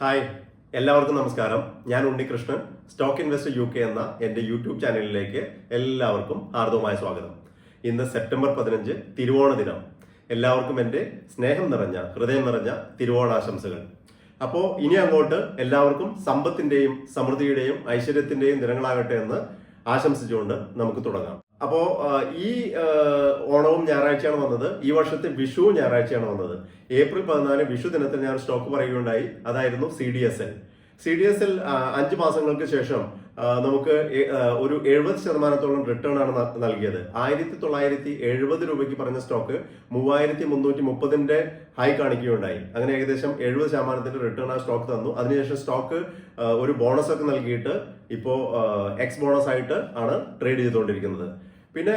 Hi എല്ലാവർക്കും നമസ്കാരം. ഞാൻ Unnikrishnan stock investor U K എന്ന എന്റെ യൂട്യൂബ് ചാനലിലേക്ക് എല്ലാവർക്കും ഹാർദവമായ സ്വാഗതം. ഇന്ന് സെപ്റ്റംബർ പതിനഞ്ച് തിരുവോണ ദിനം. എല്ലാവർക്കും എന്റെ സ്നേഹം നിറഞ്ഞ ഹൃദയം നിറഞ്ഞ തിരുവോണാശംസകൾ. അപ്പോൾ ഇനി അങ്ങോട്ട് എല്ലാവർക്കും സമ്പത്തിന്റെയും സമൃദ്ധിയുടെയും ഐശ്വര്യത്തിന്റെയും ദിനങ്ങളാകട്ടെ എന്ന് ആശംസിച്ചുകൊണ്ട് നമുക്ക് തുടങ്ങാം. അപ്പോ ഈ ഓണവും ഞായറാഴ്ചയാണ് വന്നത്. ഈ വർഷത്തെ വിഷു ഞായറാഴ്ചയാണ് വന്നത്. ഏപ്രിൽ പതിനാല് വിഷു ദിനത്തിൽ ഞാൻ സ്റ്റോക്ക് പറയുകയുണ്ടായി. അതായിരുന്നു C D S L C D S L അഞ്ച് മാസങ്ങൾക്ക് ശേഷം നമുക്ക് ഒരു എഴുപത് ശതമാനത്തോളം റിട്ടേൺ ആണ് നൽകിയത്. ആയിരത്തി തൊള്ളായിരത്തി എഴുപത് രൂപയ്ക്ക് പറഞ്ഞ സ്റ്റോക്ക് മൂവായിരത്തി മുന്നൂറ്റി മുപ്പതിന്റെ ഹൈ കാണിക്കുകയുണ്ടായി. അങ്ങനെ ഏകദേശം എഴുപത് ശതമാനത്തിന്റെ റിട്ടേൺ ആ സ്റ്റോക്ക് തന്നു. അതിനുശേഷം സ്റ്റോക്ക് ഒരു ബോണസ് ഒക്കെ നൽകിയിട്ട് ഇപ്പോ എക്സ് ബോണസ് ആയിട്ട് ആണ് ട്രേഡ് ചെയ്തുകൊണ്ടിരിക്കുന്നത്. പിന്നെ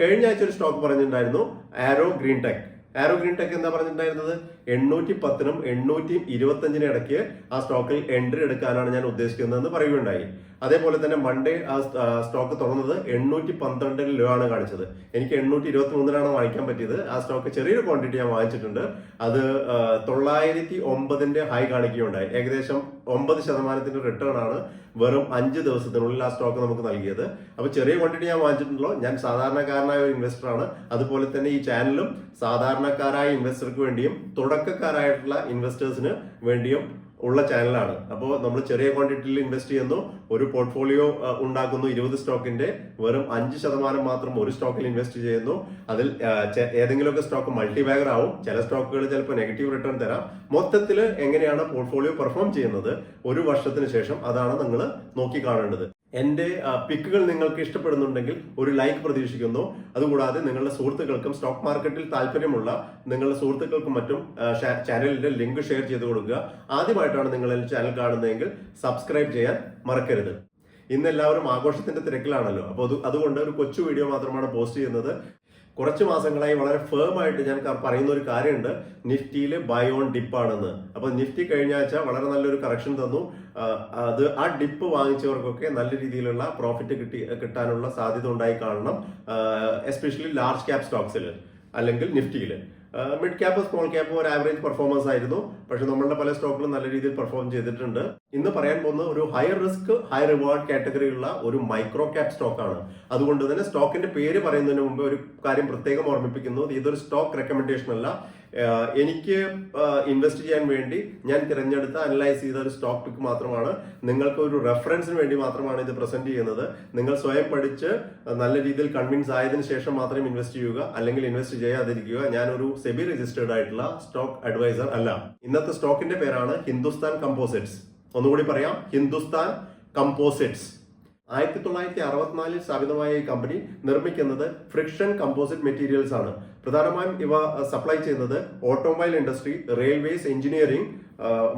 കഴിഞ്ഞ ആഴ്ച ഒരു സ്റ്റോക്ക് പറഞ്ഞിട്ടുണ്ടായിരുന്നു arrow green tech arrow green tech എന്താ പറഞ്ഞിട്ടുണ്ടായിരുന്നത്? എണ്ണൂറ്റി പത്തിനും എണ്ണൂറ്റി ഇരുപത്തഞ്ചിനും ഇടയ്ക്ക് ആ സ്റ്റോക്കിൽ എൻട്രി എടുക്കാനാണ് ഞാൻ ഉദ്ദേശിക്കുന്നതെന്ന് പറയുകയുണ്ടായി. അതേപോലെ തന്നെ മൺഡേ ആ സ്റ്റോക്ക് തുറന്നത് എണ്ണൂറ്റി പന്ത്രണ്ടിൽ ലോ ആണ് കാണിച്ചത്. എനിക്ക് എണ്ണൂറ്റി ഇരുപത്തി മൂന്നിലാണ് വാങ്ങിക്കാൻ പറ്റിയത്. ആ സ്റ്റോക്ക് ചെറിയൊരു ക്വാണ്ടിറ്റി ഞാൻ വാങ്ങിച്ചിട്ടുണ്ട്. അത് തൊള്ളായിരത്തി ഒമ്പതിന്റെ ഹൈ കാണിക്കുകയുണ്ടായി. ഏകദേശം ഒമ്പത് ശതമാനത്തിന്റെ റിട്ടേൺ ആണ് വെറും അഞ്ച് ദിവസത്തിനുള്ളിൽ ആ സ്റ്റോക്ക് നമുക്ക് നൽകിയത്. അപ്പൊ ചെറിയ ക്വാണ്ടിറ്റി ഞാൻ വാങ്ങിച്ചിട്ടുണ്ടല്ലോ. ഞാൻ സാധാരണക്കാരനായ ഒരു ഇൻവെസ്റ്റർ ആണ്. അതുപോലെ തന്നെ ഈ ചാനലും സാധാരണക്കാരായ ഇൻവെസ്റ്റർക്ക് വേണ്ടിയും തുടക്കക്കാരായിട്ടുള്ള ഇൻവെസ്റ്റേഴ്സിന് വേണ്ടിയും ഉള്ള ചാനലാണ് അപ്പോൾ നമ്മൾ ചെറിയ ക്വാണ്ടിറ്റിയിൽ ഇൻവെസ്റ്റ് ചെയ്യുന്നു ഒരു പോർട്ട്ഫോളിയോ ഉണ്ടാക്കുന്നു ഇരുപത് സ്റ്റോക്കിന്റെ വെറും അഞ്ച് ശതമാനം മാത്രം ഒരു സ്റ്റോക്കിൽ ഇൻവെസ്റ്റ് ചെയ്യുന്നു. അതിൽ ഏതെങ്കിലുമൊക്കെ സ്റ്റോക്ക് മൾട്ടിബാഗർ ആവും. ചില സ്റ്റോക്കുകൾ ചിലപ്പോൾ നെഗറ്റീവ് റിട്ടേൺ തരാം. മൊത്തത്തിൽ എങ്ങനെയാണ് പോർട്ട്ഫോളിയോ പെർഫോം ചെയ്യുന്നത്? ഒരു വർഷത്തിന് ശേഷം അതാണ് നിങ്ങൾ നോക്കി കാണേണ്ടത്. എന്റെ പിക്കുകൾ നിങ്ങൾക്ക് ഇഷ്ടപ്പെടുന്നുണ്ടെങ്കിൽ ഒരു ലൈക്ക് പ്രതീക്ഷിക്കുന്നു. അതുകൂടാതെ നിങ്ങളുടെ സുഹൃത്തുക്കൾക്കും സ്റ്റോക്ക് മാർക്കറ്റിൽ താല്പര്യമുള്ള നിങ്ങളുടെ സുഹൃത്തുക്കൾക്കും മറ്റും ചാനലിന്റെ ലിങ്ക് ഷെയർ ചെയ്ത് കൊടുക്കുക. ആദ്യമായിട്ടാണ് നിങ്ങൾ ചാനൽ കാണുന്നതെങ്കിൽ സബ്സ്ക്രൈബ് ചെയ്യാൻ മറക്കരുത്. ഇന്ന് എല്ലാവരും ആഘോഷത്തിന്റെ തിരക്കിലാണല്ലോ. അപ്പോൾ അത് അതുകൊണ്ട് ഒരു കൊച്ചു വീഡിയോ മാത്രമാണ് പോസ്റ്റ് ചെയ്യുന്നത്. കുറച്ച് മാസങ്ങളായി വളരെ ഫേം ആയിട്ട് ഞാൻ പറയുന്ന ഒരു കാര്യമുണ്ട്. നിഫ്റ്റിയിൽ ബൈ ഓൺ ഡിപ്പാണെന്ന് അപ്പൊ നിഫ്റ്റി കഴിഞ്ഞ ആഴ്ച വളരെ നല്ലൊരു കറക്ഷൻ തന്നു. അത് ആ ഡിപ്പ് വാങ്ങിച്ചവർക്കൊക്കെ നല്ല രീതിയിലുള്ള പ്രോഫിറ്റ് കിട്ടി കിട്ടാനുള്ള സാധ്യത ഉണ്ടായി കാണണം. എസ്പെഷ്യലി ലാർജ് ക്യാപ് സ്റ്റോക്സിൽ അല്ലെങ്കിൽ നിഫ്റ്റിയിൽ. മിഡ് ക്യാപ്പ് സ്മോൾ ക്യാപ്പ് ഒരു ആവറേജ് പെർഫോമൻസ് ആയിരുന്നു. പക്ഷെ നമ്മളുടെ പല സ്റ്റോക്കുകളും നല്ല രീതിയിൽ പെർഫോം ചെയ്തിട്ടുണ്ട്. ഇന്ന് പറയാൻ പോകുന്ന ഒരു ഹൈ റിസ്ക് ഹൈ റിവാർഡ് കാറ്റഗറിയുള്ള ഒരു മൈക്രോ ക്യാപ് സ്റ്റോക്കാണ് അതുകൊണ്ട് തന്നെ സ്റ്റോക്കിന്റെ പേര് പറയുന്നതിന് മുമ്പ് ഒരു കാര്യം പ്രത്യേകം ഓർമ്മിപ്പിക്കുന്നു. ഇതൊരു സ്റ്റോക്ക് റെക്കമെൻഡേഷൻ അല്ല. എനിക്ക് ഇൻവെസ്റ്റ് ചെയ്യാൻ വേണ്ടി ഞാൻ തിരഞ്ഞെടുത്ത അനലൈസ് ചെയ്ത ഒരു സ്റ്റോക്ക് പിക്ക് മാത്രമാണ്. നിങ്ങൾക്ക് ഒരു റെഫറൻസിന് വേണ്ടി മാത്രമാണ് ഇത് പ്രസന്റ് ചെയ്യുന്നത്. നിങ്ങൾ സ്വയം പഠിച്ച് നല്ല രീതിയിൽ കൺവിൻസ് ആയതിനു ശേഷം മാത്രം ഇൻവെസ്റ്റ് ചെയ്യുക അല്ലെങ്കിൽ ഇൻവെസ്റ്റ് ചെയ്യാതിരിക്കുക. ഞാൻ ഒരു സെബി രജിസ്റ്റേർഡ് ആയിട്ടുള്ള സ്റ്റോക്ക് അഡ്വൈസർ അല്ല. ഇന്നത്തെ സ്റ്റോക്കിന്റെ പേരാണ് ഹിന്ദുസ്ഥാൻ കമ്പോസിറ്റ്സ് ഒന്നുകൂടി പറയാം. ഹിന്ദുസ്ഥാൻ കമ്പോസിറ്റ്സ് ആയിരത്തി തൊള്ളായിരത്തി അറുപത്തിനാലിൽ സ്ഥാപിതമായ ഈ കമ്പനി നിർമ്മിക്കുന്നത് ഫ്രിക്ഷൻ കമ്പോസിറ്റ് മെറ്റീരിയൽസ് ആണ്. പ്രധാനമായും ഇവ സപ്ലൈ ചെയ്യുന്നത് automobile industry railways engineering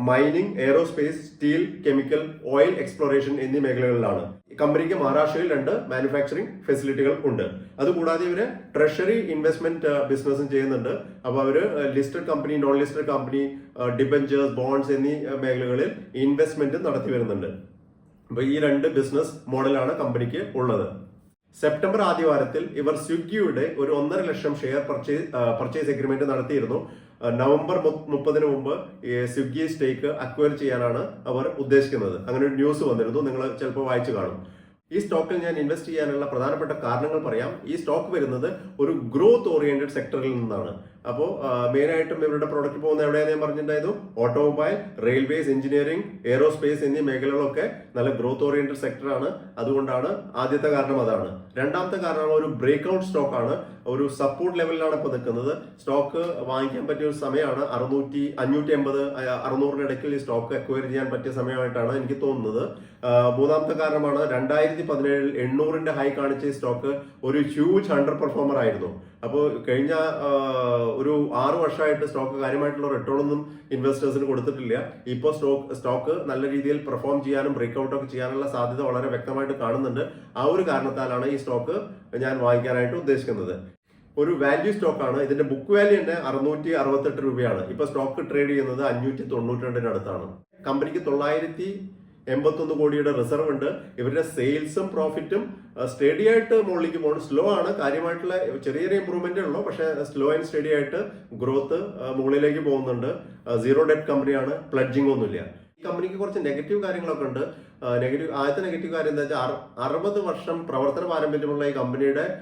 mining aerospace steel chemical oil exploration എന്നീ മേഖലകളിലാണ്. കമ്പനിക്ക് മഹാരാഷ്ട്രയിൽ രണ്ട് മാനുഫാക്ചറിംഗ് ഫെസിലിറ്റികൾ ഉണ്ട്. അതുകൂടാതെ ഇവർ ട്രഷറി ഇൻവെസ്റ്റ്മെന്റ് ബിസിനസ്സും ചെയ്യുന്നുണ്ട്. അപ്പോൾ അവർ listed company non listed company debentures bonds എന്നീ മേഖലകളിൽ ഇൻവെസ്റ്റ്മെന്റ് നടത്തി വരുന്നുണ്ട്. അപ്പൊ ഈ രണ്ട് ബിസിനസ് മോഡലാണ് കമ്പനിക്ക് ഉള്ളത്. സെപ്റ്റംബർ ആദ്യവാരത്തിൽ ഇവർ സ്വിഗ്ഗിയുടെ ഒരു ഒന്നര ലക്ഷം ഷെയർ പർച്ചേസ് പർച്ചേസ് എഗ്രിമെന്റ് നടത്തിയിരുന്നു. നവംബർ മുപ്പതിന് മുമ്പ് സ്വിഗ്ഗി സ്റ്റേക്ക് അക്വയർ ചെയ്യാനാണ് അവർ ഉദ്ദേശിക്കുന്നത്. അങ്ങനെ ഒരു ന്യൂസ് വന്നിരുന്നു. നിങ്ങൾ ചിലപ്പോൾ വായിച്ചു കാണും. ഈ സ്റ്റോക്കിൽ ഞാൻ ഇൻവെസ്റ്റ് ചെയ്യാനുള്ള പ്രധാനപ്പെട്ട കാരണങ്ങൾ പറയാം. ഈ സ്റ്റോക്ക് വരുന്നത് ഒരു ഗ്രോത്ത് ഓറിയന്റഡ് സെക്ടറിൽ നിന്നാണ്. അപ്പോൾ മെയിൻ ആയിട്ടും ഇവരുടെ പ്രോഡക്റ്റ് പോകുന്ന എവിടെയാണ് ഞാൻ പറഞ്ഞിട്ടുണ്ടായിരുന്നു? ഓട്ടോമൊബൈൽ റെയിൽവേസ് എഞ്ചിനീയറിംഗ് എയറോസ്പേസ് എന്നീ മേഖലകളൊക്കെ നല്ല ഗ്രോത്ത് ഓറിയന്റഡ് സെക്ടറാണ് അതുകൊണ്ടാണ് ആദ്യത്തെ കാരണം അതാണ്. രണ്ടാമത്തെ കാരണം ഒരു ബ്രേക്ക് ഔട്ട് സ്റ്റോക്ക് ആണ്. ഒരു സപ്പോർട്ട് ലെവലിലാണ് ഇപ്പോൾ നിൽക്കുന്നത്. സ്റ്റോക്ക് വാങ്ങിക്കാൻ പറ്റിയ ഒരു സമയമാണ്. അറുന്നൂറ്റി അഞ്ഞൂറ്റി എൺപത് അറുന്നൂറിന് ഇടയ്ക്ക് ഈ സ്റ്റോക്ക് അക്വയർ ചെയ്യാൻ പറ്റിയ സമയമായിട്ടാണ് എനിക്ക് തോന്നുന്നത്. മൂന്നാമത്തെ കാരണമാണ് രണ്ടായിരത്തി പതിനേഴിൽ എണ്ണൂറിന്റെ ഹൈ കാണിച്ച സ്റ്റോക്ക് ഒരു ഹ്യൂജ് അണ്ടർ പെർഫോമർ ആയിരുന്നു. അപ്പോൾ കഴിഞ്ഞ ഒരു ആറ് വർഷമായിട്ട് സ്റ്റോക്ക് കാര്യമായിട്ടുള്ള റിട്ടേൺ ഒന്നും ഇൻവെസ്റ്റേഴ്സിന് കൊടുത്തിട്ടില്ല. ഇപ്പോൾ സ്റ്റോക്ക് സ്റ്റോക്ക് നല്ല രീതിയിൽ പെർഫോം ചെയ്യാനും ബ്രേക്ക് ഔട്ട് ഒക്കെ ചെയ്യാനുള്ള സാധ്യത വളരെ വ്യക്തമായിട്ട് കാണുന്നുണ്ട്. ആ ഒരു കാരണത്താലാണ് ഈ സ്റ്റോക്ക് ഞാൻ വാങ്ങിക്കാനായിട്ട് ഉദ്ദേശിക്കുന്നത്. ഒരു വാല്യൂ സ്റ്റോക്കാണ് ഇതിന്റെ ബുക്ക് വാല്യൂ തന്നെ അറുന്നൂറ്റി അറുപത്തെട്ട് രൂപയാണ്. ഇപ്പൊ സ്റ്റോക്ക് ട്രേഡ് ചെയ്യുന്നത് അഞ്ഞൂറ്റി തൊണ്ണൂറ്റി രണ്ടിന് അടുത്താണ് കമ്പനിക്ക് തൊള്ളായിരത്തി എൺപത്തൊന്ന് കോടിയുടെ റിസർവ് ഉണ്ട്. ഇവരുടെ സെയിൽസും പ്രോഫിറ്റും സ്റ്റഡി ആയിട്ട് മുകളിലേക്ക് പോകണം. സ്ലോ ആണ്. കാര്യമായിട്ടുള്ള ചെറിയ ചെറിയ ഇമ്പ്രൂവ്മെന്റേ ഉള്ളൂ. പക്ഷേ സ്ലോ ആൻഡ് സ്റ്റഡി ആയിട്ട് ഗ്രോത്ത് മുകളിലേക്ക് പോകുന്നുണ്ട്. സീറോ ഡെറ്റ് കമ്പനിയാണ് പ്ലഡ്ജിംഗ് ഒന്നുമില്ല. ഈ കമ്പനിക്ക് കുറച്ച് നെഗറ്റീവ് കാര്യങ്ങളൊക്കെ ഉണ്ട്. നെഗറ്റീവ് ആദ്യത്തെ നെഗറ്റീവ് കാര്യം എന്താ വെച്ചാൽ അറു- അറുപത് വർഷം പ്രവർത്തന പാരമ്പര്യമുള്ള ഈ കമ്പനിയുടെ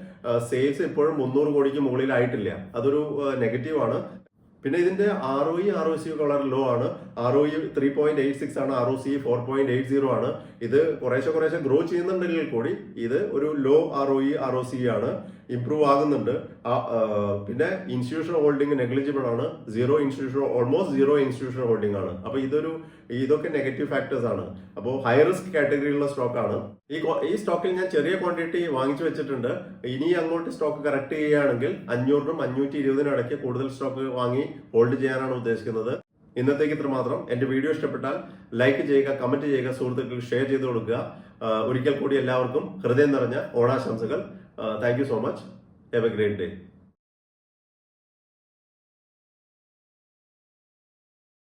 സെയിൽസ് ഇപ്പോഴും മുന്നൂറ് കോടിക്ക് മുകളിലായിട്ടില്ല. അതൊരു നെഗറ്റീവ് ആണ്. പിന്നെ ഇതിന്റെ R O E R O C ഒക്കെ വളരെ ലോ ആണ്. R O E three point eight six ആണ് R O C four point eight zero ആണ്. ഇത് കുറേശ്ശെ കുറേശ്ശെ ഗ്രോ ചെയ്യുന്നുണ്ടെങ്കിൽ കൂടി ഇത് ഒരു low R O E R O C ആണ്. ഇംപ്രൂവ് ആകുന്നുണ്ട്. പിന്നെ ഇൻസ്റ്റിറ്റ്യൂഷണൽ ഹോൾഡിംഗ് നെഗ്ലിജിബിൾ ആണ്. Zero institution almost zero institutional holding ആണ്. അപ്പൊ ഇതൊരു ഇതൊക്കെ നെഗറ്റീവ് ഫാക്ടേഴ്സ് ആണ്. അപ്പോൾ ഹൈ റിസ്ക് കാറ്റഗറിയിലുള്ള സ്റ്റോക്ക് ആണ്. ഈ ഈ സ്റ്റോക്കിൽ ഞാൻ ചെറിയ ക്വാണ്ടിറ്റി വാങ്ങിച്ചു വെച്ചിട്ടുണ്ട്. ഇനി അങ്ങോട്ട് സ്റ്റോക്ക് കറക്റ്റ് ചെയ്യുകയാണെങ്കിൽ അഞ്ഞൂറിനും അഞ്ഞൂറ്റി ഇരുപതിനും ഇടയ്ക്ക് കൂടുതൽ സ്റ്റോക്ക് വാങ്ങി ഹോൾഡ് ചെയ്യാനാണ് ഉദ്ദേശിക്കുന്നത്. ഇന്നത്തേക്ക് ഇത്ര മാത്രം. എന്റെ വീഡിയോ ഇഷ്ടപ്പെട്ടാൽ ലൈക്ക് ചെയ്യുക കമന്റ് ചെയ്യുക സുഹൃത്തുക്കൾക്ക് ഷെയർ ചെയ്ത് കൊടുക്കുക. ഒരിക്കൽ കൂടി എല്ലാവർക്കും ഹൃദയം നിറഞ്ഞ ഓണാശംസകൾ. Uh, thank you so much. Have a great day.